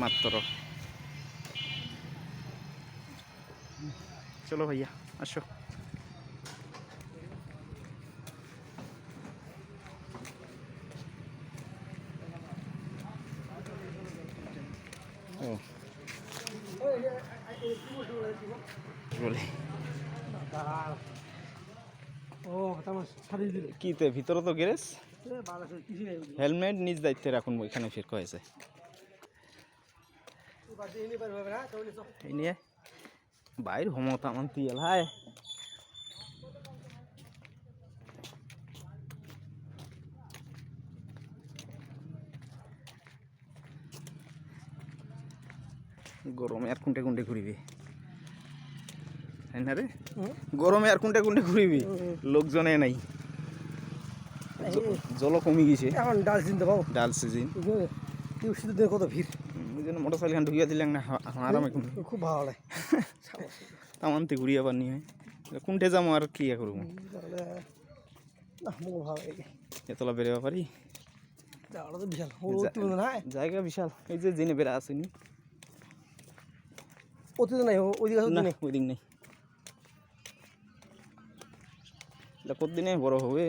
মাত্র। চলো ভাইয়া আসো। ও। বলি। ও তোমার ছাড়িয়ে দিলে। কি তে ভিতরে তো নেই। হেলমেট নিজ দায়িত্বে রাখুন এখানে ফির হয়েছে। এই নিয়ে বাইর হমতা মান তিয়েল হায় গরমে আর কোনটা কোনটা ঘুরিবি তাই না রে গরমে আর কোনটা কোনটা ঘুরিবি লোকজনে নাই। জল কমে গেছে। এখন ডাল চিনতে পাবো ডাল সিজন শীতের দিনে কত ভিড় ওই জন্য মোটর সাইকেল ঢুকিয়ে দিলাম না আরামে খুব ভালো লাগে। তামান্তে ঘুরিয়ে আবার নিয়ে কোনটে যাব আর কি ইয়া করব? না এতলা বেরোবা পারি? তো নাই? জায়গা বিশাল। এই যে জেনে বেড়া আসেনি অতীত নাই ও- ওইদিকে আছে না নেই? ওই দিক নেই। এটা কতদিনে বড় হবে?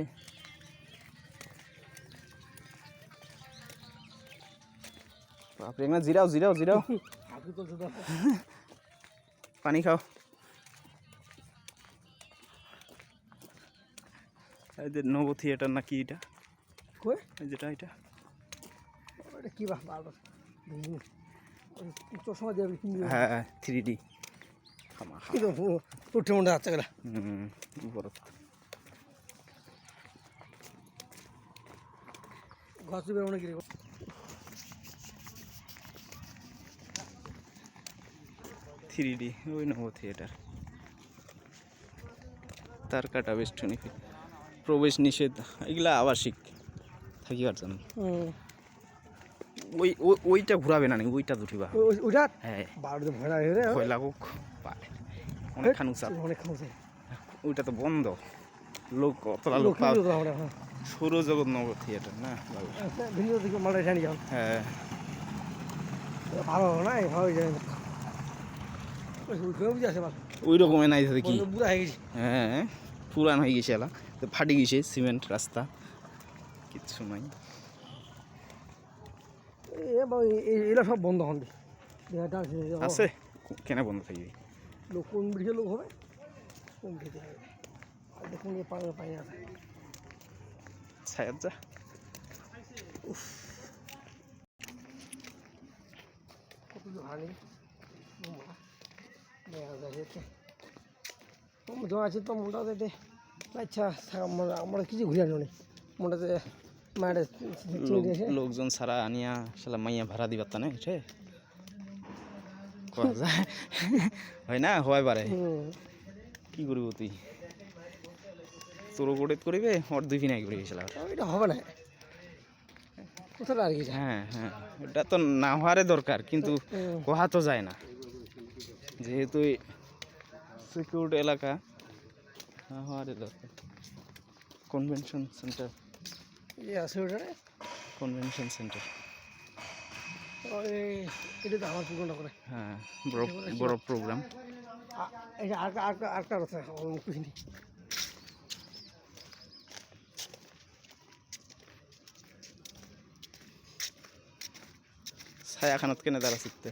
বাপরে না জিরাও জিরাও জিরাও। পানি খাও। এই যে নব থিয়েটার না কি এটা? কই? এই যেটা এটা। ওটা কি বা ভালো দেখিনি চশমা দিয়ে কিনবি হ্যাঁ থ্রি ডি উঠে মনে যাচ্ছে গেলা হুম বড় ঘর থ্রি ডি ওই নব থিয়েটার। তার কাটা বেষ্টনী প্রবেশ নিষেধ এগুলা আবাসিক থাকিবার জন্য ওই ওই- ওইটা ঘুরাবে না ওইটা দুঠিবা ওইটা? হ্যাঁ। বারোতে ভয় ভয় লাগুক পায় অনেক খানু চাপ অনেক খামছে ওইটা তো বন্ধ। লোক অতলা লোক হ্যাঁ। সৌরজগৎ নগর থিয়েটার না? ভিন্ন দিকে মালটা জানি যাও। হ্যাঁ। ভালো না? ভালো যায় ওইখানে বুঝে আছে ভালো ওই রকমের নাই বন্ধু বুড়া হয়ে গেছি। হ্যাঁ পুরান হয়ে গেছে এলা। তো ফাটি গেছে সিমেন্ট রাস্তা। কিচ্ছু নাই। এ বাবা এগুলো সব বন্ধ হন আছে? কেন বন্ধ থাকবে লোক কোন ব্রিজের লোক হবে? কোন ব্রিজে হবে? আর দেখুন পানি পানি আছে। ছায়ার যা। কত হানি আছে তো মোটাতে দে আচ্ছা আমরা আমরা কিছু ঘুরে আনি। মোটাতে মায়ের লোকজন ছাড়া আনিয়া শালা মাইয়া ভাড়া দিবার তা না এটা হয় না হয় হুম। কি করব তুই? তোর গোড়েত করিবে ওর দুই ফিনাই করে গেছিল এটা হবে না। কোথায় আর কি হ্যাঁ হ্যাঁ। এটা তো না হওয়ারে দরকার কিন্তু। কোহা তো যায় না। যেহেতু সিকিউরড এলাকা। না হওয়ারে দরকার কনভেনশন সেন্টার আছে ওটা। কনভেনশন সেন্টার এটা তো আমার পুরোটা করে। হ্যাঁ বড় বড় প্রোগ্রাম এটা আর আর আর কার আছে? পিছনে ছায়া খানত কেনে দ্বারা শিখতে